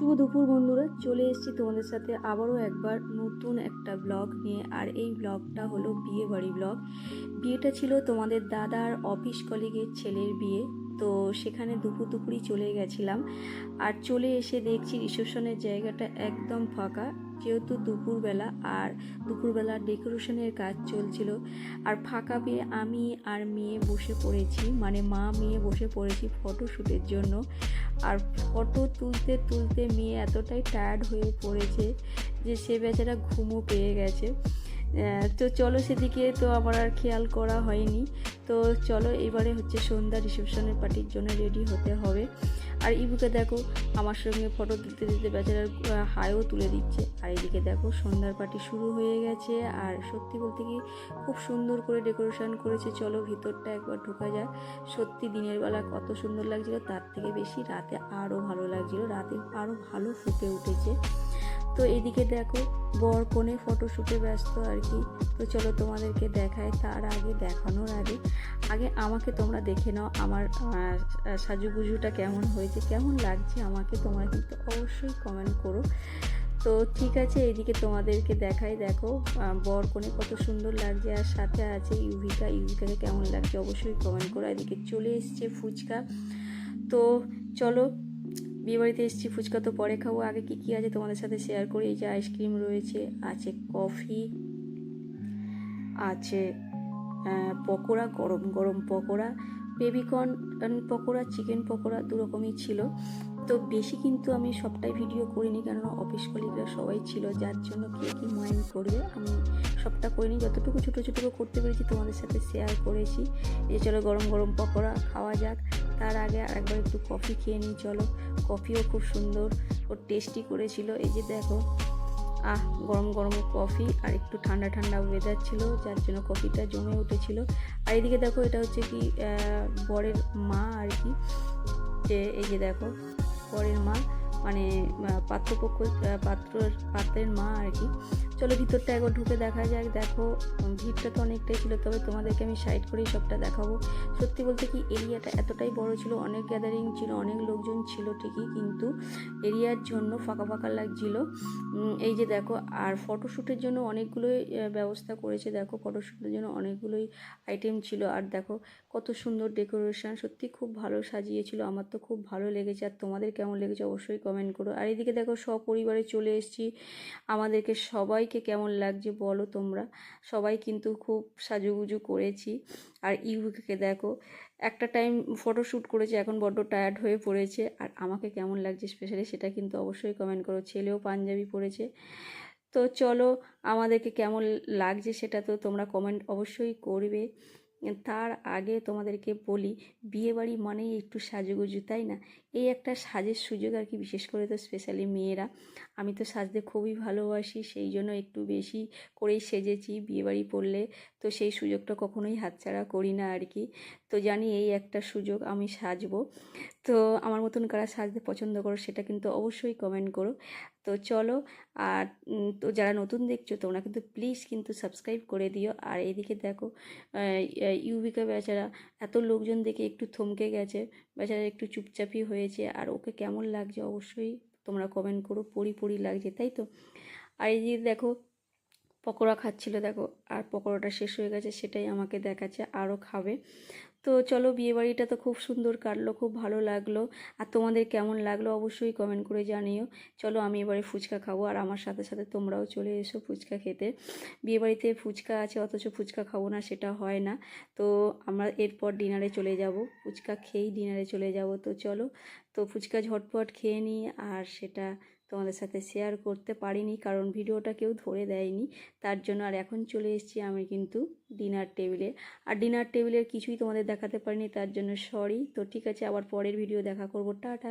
শুভ দুপুর বন্ধুরা, চলে এসেছি তোমাদের সাথে আবারও একবার নতুন একটা ব্লগ নিয়ে। আর এই ব্লগটা হলো বিয়ে বাড়ি ব্লগ বিয়েটা ছিল তোমাদের দাদার অফিস কলিগের ছেলের বিয়ে। তো সেখানে দুপুর দুপুরই চলে গেছিলাম। আর চলে এসে দেখছি রিসেপশনের জায়গাটা একদম ফাঁকা, যেহেতু দুপুরবেলা আর দুপুরবেলা ডেকোরেশনের কাজ চলছিল। আর ফাঁকা পেয়ে আমি আর মেয়ে বসে পড়েছি মানে মা মেয়ে বসে পড়েছি ফটোশ্যুটের জন্য। আর ফটো তুলতে তুলতে মেয়ে এতটাই টায়ার্ড হয়ে পড়েছে যে সে বেচারা ঘুমও পেয়ে গেছে। তো চলো সেদিকে তো আমার আর খেয়াল করা হয়নি। তো চলো এবারে হচ্ছে সন্ধ্যা রিসেপশনের পার্টির জন্য রেডি হতে হবে। আর ইবুকে দেখো, আমার সঙ্গে ফটো তুলতে তুলতে বেচারার হাইও তুলে দিচ্ছে। আর এদিকে দেখো, সন্ধ্যার পার্টি শুরু হয়ে গেছে। আর সত্যি বলতে কি, খুব সুন্দর করে ডেকোরেশন করেছে। চলো ভিতরটা একবার ঢোকা যাক। সত্যি দিনের বেলা কত সুন্দর লাগছিল। তার থেকে বেশি রাতে আরও ভালো লাগছিল। রাতে আরও ভালো ফুটে উঠেছে। তো এদিকে দেখো, বর কোণে ফটোশ্যুটে ব্যস্ত আর কি। তো চলো তোমাদেরকে দেখায় তার আগে দেখানোর আগে। আগে আমাকে তোমরা দেখে নাও আমার সাজুগুজুটা কেমন হয়েছে, কেমন লাগছে আমাকে তোমরা কিন্তু অবশ্যই কমেন্ট করো। তো ঠিক আছে, এদিকে তোমাদেরকে দেখাই, দেখো বর কোণে কত সুন্দর লাগছে আর সাথে আছে ইউভিকা। ইউভিকাকে কেমন লাগছে অবশ্যই কমেন্ট করো। এদিকে চলে এসছে ফুচকা। তো চলো বিয়েবাড়িতে এসেছি, ফুচকা তো পরে খাব। আগে কী কী আছে তোমাদের সাথে শেয়ার করি? এই যে আইসক্রিম রয়েছে, আছে কফি, আছে পকোড়া, গরম গরম pakora, baby corn pakora, chicken pakora দু রকমই ছিল। তো বেশি কিন্তু আমি সবটাই ভিডিও করিনি, কেননা অফিস কলিগরা সবাই ছিল, যার জন্য কে কী মাইন্ড করবে? আমি সবটা করিনি। যতটুকু ছোটো ছোটো করতে পেরেছি তোমাদের সাথে শেয়ার করেছি। যে চলো গরম গরম পকোড়া খাওয়া যাক। তার আগে আর একবার একটু কফি খেয়ে নিই, চলো। কফিও খুব সুন্দর, ও টেস্টি করেছিল। এই যে দেখো, আহ, গরম গরম কফি আর একটু ঠান্ডা ঠান্ডা ওয়েদার ছিল, যার জন্য কফিটা জমে উঠেছিল। আর এদিকে দেখো, এটা হচ্ছে কি বরের মা আর কি। যে, এই যে দেখো, বরের মা। মানে পাত্রপক্ষ আহ, পাত্রর পাত্রের মা আর কি। চলো ভিতরটা একবার ঢুকে দেখা যাক। দেখো ভিড়টা তো অনেকটাই ছিল তবে তোমাদেরকে আমি সাইড করেই সবটা দেখাবো। সত্যি বলতে কি এরিয়াটা এতটাই বড় ছিল অনেক গ্যাদারিং ছিল অনেক লোকজন ছিল ঠিকই কিন্তু এরিয়ার জন্য ফাঁকা ফাঁকা লাগছিল। এই যে দেখো আর ফটোশ্যুটের জন্য অনেকগুলোই ব্যবস্থা করেছে। দেখো ফটোশ্যুটের জন্য অনেকগুলোই আইটেম ছিল। আর দেখো কত সুন্দর ডেকোরেশন সত্যি খুব ভালো সাজিয়েছিল। আমার তো খুব ভালো লেগেছে। আর তোমাদের কেমন লেগেছে অবশ্যই কমেন্ট করো। আর এদিকে দেখো সপরিবারে চলে এসেছি। আমাদেরকে সবাইকে কেমন লাগছে বলো তোমরা? সবাই কিন্তু খুব সাজুগুজু করেছি। আর ইউকে দেখো, একটা টাইম ফটো শ্যুট করেছে, এখন বড্ড টায়ার্ড হয়ে পড়েছে। আর আমাকে কেমন লাগছে স্পেশালি সেটা কিন্তু অবশ্যই কমেন্ট করো। ছেলেও পাঞ্জাবি পরেছে। তো চলো, আমাদেরকে কেমন লাগছে সেটা তো তোমরা কমেন্ট অবশ্যই করবে। তার আগে তোমাদেরকে বলি, বিয়েবাড়ি মানেই একটু সাজুগুজু, তাই না? এই একটা সাজের সুযোগ আর কি, বিশেষ করে তো স্পেশালি মেয়েরা। আমি তো সাজতে খুবই ভালোবাসি, সেই জন্য একটু বেশি করেই সেজেছি বিয়েবাড়ি পড়লে তো সেই সুযোগটা কখনোই হাতছাড়া করি না আর কি। তো জানি এই একটা সুযোগ আমি সাজবো। তো আমার মতন কারা সাজতে পছন্দ করো সেটা কিন্তু অবশ্যই কমেন্ট করো। তো চলো, আর তো যারা নতুন দেখছ তোমরা কিন্তু প্লিজ কিন্তু সাবস্ক্রাইব করে দিও। আর এদিকে দেখো ইউবিকা বেচারা এত লোকজন দেখে একটু থমকে গেছে। বেচারা একটু চুপচাপই হয়েছে আর ওকে কেমন লাগছে অবশ্যই তোমরা কমেন্ট করো পরি পরি লাগছে, তাই তো? আর এই যে দেখো পকোড়া খাচ্ছিল, দেখো। আর পকোড়াটা শেষ হয়ে গেছে, সেটাই আমাকে দেখাচ্ছে, আরও খাবে। তো চলো, বিয়েবাড়িটা তো খুব সুন্দর কাটলো, খুব ভালো লাগল। আর তোমাদের কেমন লাগল অবশ্যই কমেন্ট করে জানিও। চলো, আমি এবারে ফুচকা খাব, আর আমার সাথে সাথে তোমরাও চলে এসো ফুচকা খেতে। বিয়েবাড়িতে ফুচকা আছে, অথচ ফুচকা খাব না, সেটা হয় না। তো আমরা এরপর ডিনারে চলে যাব, ফুচকা খেয়েই ডিনারে চলে যাব। তো চলো, তো ফুচকা ঝটপট খেয়ে নিই, আর সেটা তোমাদের সাথে শেয়ার করতে পারিনি, কারণ ভিডিওটা কেউ ধরে দেয়নি। তার জন্য আর এখন চলে এসেছি আমি কিন্তু ডিনার টেবিলে আর ডিনার টেবিলের কিছুই তোমাদের দেখাতে পারিনি, তার জন্য সরি তো ঠিক আছে, আবার পরের ভিডিও দেখা করব। টাটা!